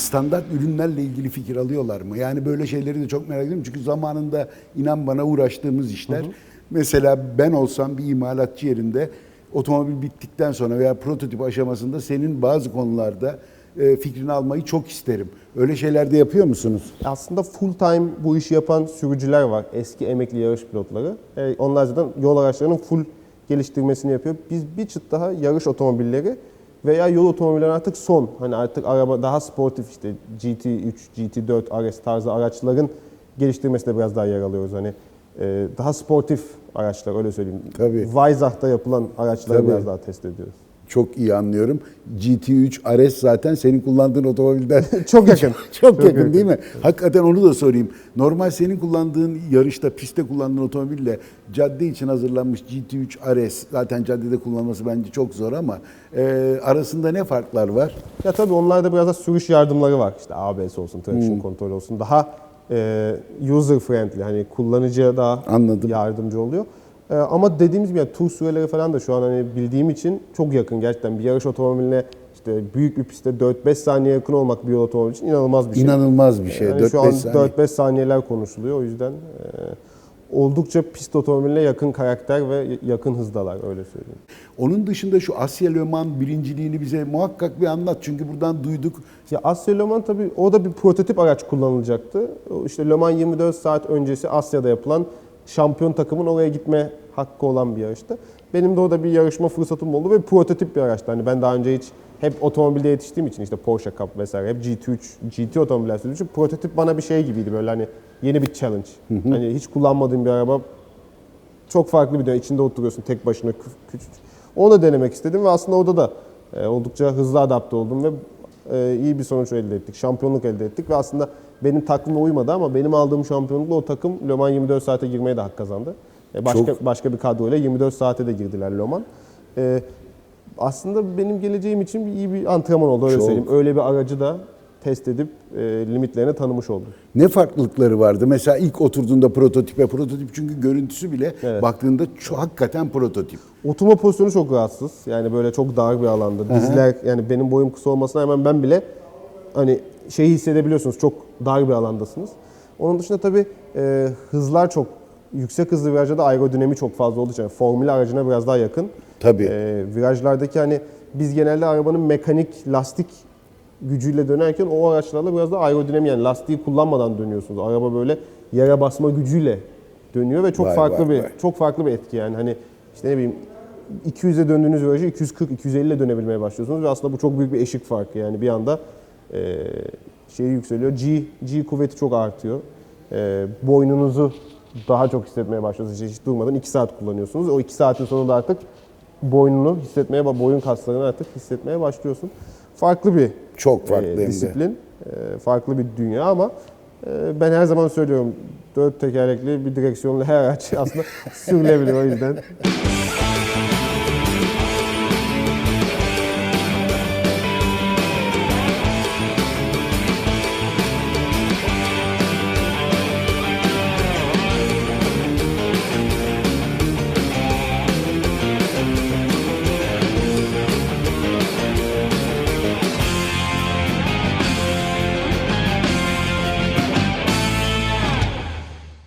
standart ürünlerle ilgili fikir alıyorlar mı? Yani böyle şeyleri de çok merak ediyorum. Çünkü zamanında inan bana uğraştığımız işler. Mesela ben olsam bir imalatçı yerinde otomobil bittikten sonra veya prototip aşamasında senin bazı konularda e, fikrini almayı çok isterim. Öyle şeyler de yapıyor musunuz? Aslında full time bu işi yapan sürücüler var. Eski emekli yarış pilotları. E, onlar zaten yol araçlarının full geliştirmesini yapıyor. Biz bir çıt daha yarış otomobilleri veya yol otomobilleri artık son. Hani artık araba daha sportif işte GT3, GT4, RS tarzı araçların geliştirmesine biraz daha yer alıyoruz. Hani e, daha sportif araçlar öyle söyleyeyim. Tabii. Weissach'ta yapılan araçları Tabii. biraz daha test ediyoruz. Çok iyi anlıyorum. GT3 RS zaten senin kullandığın otomobilden Çok yakın. çok, yakın, değil mi? Hakikaten onu da sorayım. Normal senin kullandığın yarışta, pistte kullandığın otomobille cadde için hazırlanmış GT3 RS zaten caddede kullanması bence çok zor ama e, arasında ne farklar var? Ya tabii onlarda biraz da sürüş yardımları var. İşte ABS olsun, traction kontrol olsun. Daha e, user friendly, hani kullanıcıya daha Anladım. yardımcı oluyor. E, ama dediğimiz gibi yani tur süreleri falan da şu an hani bildiğim için çok yakın gerçekten. Bir yarış otomobiline işte büyük bir pistte 4-5 saniye yakın olmak bir yol otomobili için inanılmaz bir şey. İnanılmaz bir şey. Yani şu 4-5 an saniye. 4-5 saniyeler konuşuluyor. O yüzden e, oldukça pist otomobiline yakın karakter ve yakın hızdalar öyle söyleyeyim. Onun dışında şu Asya Le Mans birinciliğini bize muhakkak bir anlat. Çünkü buradan duyduk. Ya Asya Le Mans tabii o da bir prototip araç kullanılacaktı. İşte Le Mans 24 saat öncesi Asya'da yapılan şampiyon takımın oraya gitme hakkı olan bir yarıştı. Benim de orada bir yarışma fırsatım oldu ve prototip bir araçtı. Hani ben daha önce hiç hep otomobilde yetiştiğim için işte Porsche Cup vesaire hep GT3, GT otomobiller sürdüğüm için prototip bana bir şey gibiydi böyle hani yeni bir challenge. Hani hiç kullanmadığım bir araba çok farklı bir dünya. İçinde oturuyorsun tek başına kü- küçük. Onu da denemek istedim ve aslında orada da e, oldukça hızlı adapte oldum ve e, iyi bir sonuç elde ettik. Şampiyonluk elde ettik ve aslında benim takvime uymadı ama benim aldığım şampiyonlukla o takım Le Mans 24 saate girmeye de hak kazandı. E, başka Çok- başka bir kadroyla 24 saate de girdiler Le Mans. E, aslında benim geleceğim için iyi bir antrenman oldu öyle Çok. söyleyeyim. Öyle bir aracı da test edip e, limitlerini tanımış oldum. Ne farklılıkları vardı? Mesela ilk oturduğunda prototipe, prototip çünkü görüntüsü bile Evet. baktığında çok, hakikaten prototip. Oturma pozisyonu çok rahatsız. Yani böyle çok dar bir alanda. Dizler yani benim boyum kısa olmasına hemen ben bile hani şeyi hissedebiliyorsunuz. Çok dar bir alandasınız. Onun dışında tabii e, hızlar çok yüksek hızlı virajda da aerodinami çok fazla olduğu için yani formül aracına biraz daha yakın. Tabii. E, virajlardaki hani biz genelde arabanın mekanik lastik gücüyle dönerken o araçlarla biraz da aerodinami yani lastiği kullanmadan dönüyorsunuz. Araba böyle yere basma gücüyle dönüyor ve çok Vay, farklı vay, bir vay. çok farklı bir etki yani hani işte ne bileyim 200'e döndüğünüz virajı 240 250 ile dönebilmeye başlıyorsunuz ve aslında bu çok büyük bir eşik farkı yani bir anda e, şey yükseliyor. G G kuvveti çok artıyor. E, boynunuzu daha çok hissetmeye başlıyorsunuz. Hiç durmadan 2 saat kullanıyorsunuz. O 2 saatin sonunda artık boynunu hissetmeye, boyun kaslarını artık hissetmeye başlıyorsun. Farklı bir Çok farklı e, disiplin, e, farklı bir dünya ama e, ben her zaman söylüyorum dört tekerlekli bir direksiyonlu her araç aslında sürülebilir o yüzden